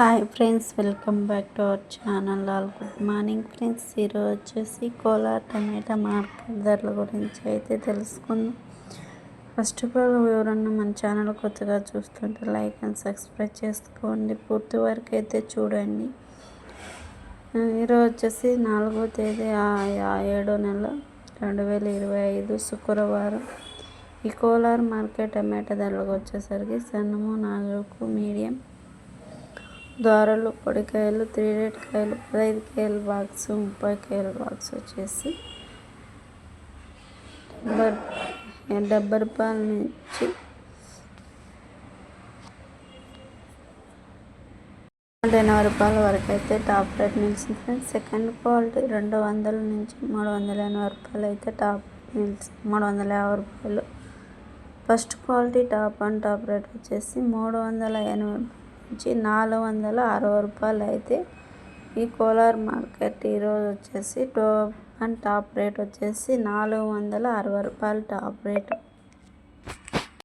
Hi friends welcome back to our channel all good morning friends ఈరోజు వచ్చేసి కోలార్ టమాటా market ధరల గురించి అయితే తెలుసుకుందాం. ఫస్ట్ ఆఫ్ ఆల్ ఎవరన్నా మన ఛానల్ కొత్తగా చూస్తుంటే లైక్ అండ్ సబ్స్క్రైబ్ చేసుకోండి. పూర్తి వరకు అయితే చూడండి. ఈరోజు వచ్చేసి నాలుగో తేదీ ఏడో నెల రెండు వేల ఇరవై ఐదు శుక్రవారం. ఈ కోలార్ మార్కెట్ టమాటా ధరలకు వచ్చేసరికి సన్నము నాలుగు దారాలు పొడికాయలు త్రీ రేట్ కాయలు పదహైదు కాయల బాక్స్ ముప్పై కాయల బాక్స్ వచ్చేసి డెబ్బై డెబ్బై రూపాయల నుంచి నూట ఎనభై రూపాయల వరకు అయితే టాప్ రేట్ నిలిచింది సెకండ్ క్వాలిటీ రెండు వందల నుంచి మూడు వందల ఎనభై రూపాయలు అయితే టాప్ నిలిచి మూడు వందల యాభై రూపాయలు. First quality top and top rate వచ్చేసి మూడు వందల ఎనభై నుంచి నాలుగు వందల అరవై రూపాయలు అయితే ఈ కోలార్ మార్కెట్ ఈరోజు వచ్చేసి టో అండ్ టాప్ రేట్ వచ్చేసి నాలుగు వందల అరవై రూపాయలు టాప్ రేటు.